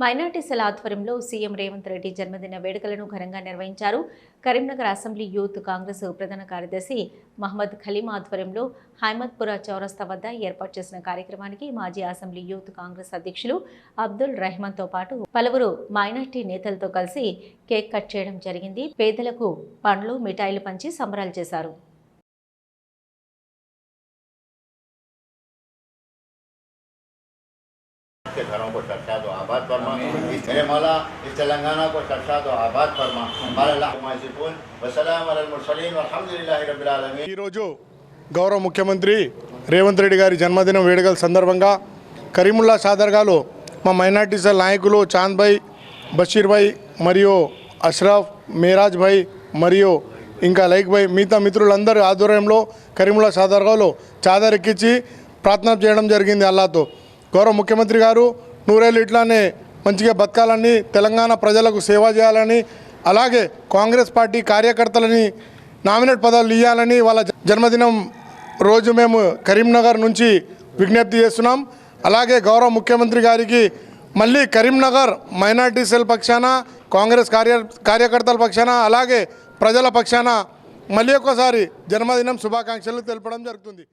Minority సెల ఆధ్వర్యంలో CM Revanth Reddy జన్మదిన వేడుకలను ఘనంగా నిర్వహించారు. కరీంనగర్ అసెంబ్లీ యూత్ కాంగ్రెస్ ప్రధాన కార్యదర్శి మహమ్మద్ ఖలీం ఆధ్వర్యంలో హైమద్పురా చౌరస్తా వద్ద ఏర్పాటు చేసిన కార్యక్రమానికి మాజీ అసెంబ్లీ యూత్ కాంగ్రెస్ అధ్యక్షులు అబ్దుల్ రెహమాన్తో పాటు పలువురు మైనార్టీ నేతలతో కలిసి కేక్ కట్ చేయడం జరిగింది. పేదలకు పండ్లు మిఠాయిలు పంచి సంబరాలు చేశారు. के घरों को सरसा दो आबाद फरमा मेरे मौला इस तेलंगाना को सरसा दो आबाद फरमा वसलाम अलमुरसलीन वल्हम्दुलिल्लाहि रब्बिल आलमीन ఈరోజు గౌరవ ముఖ్యమంత్రి రేవంత్ రెడ్డి గారి జన్మదినం వేడుకల సందర్భంగా కరీముల్లా సాదర్గాలో మా మైనార్టీ సెల్ నాయకులు చాంద్ భాయ్ బషీర్ భాయ్ మరియు అష్రఫ్ మేరాజ్ భాయ్ మరియు ఇంకా లైక్ భాయ్ మిగతా మిత్రులందరి ఆధ్వర్యంలో కరీముల్లా సాదర్గాలో చాదర్ ఎక్కించి ప్రార్థన చేయడం జరిగింది అల్లాతో గౌరవ ముఖ్యమంత్రి గారు నూరేళ్ళు ఇట్లానే మంచిగా బతకాలని తెలంగాణ ప్రజలకు సేవ చేయాలని అలాగే కాంగ్రెస్ పార్టీ కార్యకర్తలని నామినేట్ పదవులు ఇవ్వాలని వాళ్ళ జన్మదినం రోజు మేము కరీంనగర్ నుంచి విజ్ఞప్తి చేస్తున్నాం. అలాగే గౌరవ ముఖ్యమంత్రి గారికి మళ్ళీ కరీంనగర్ మైనార్టీ సెల్ పక్షాన కాంగ్రెస్ కార్య కార్యకర్తల పక్షాన అలాగే ప్రజల పక్షాన మళ్ళీ ఒక్కసారి జన్మదినం శుభాకాంక్షలు తెలపడం జరుగుతుంది.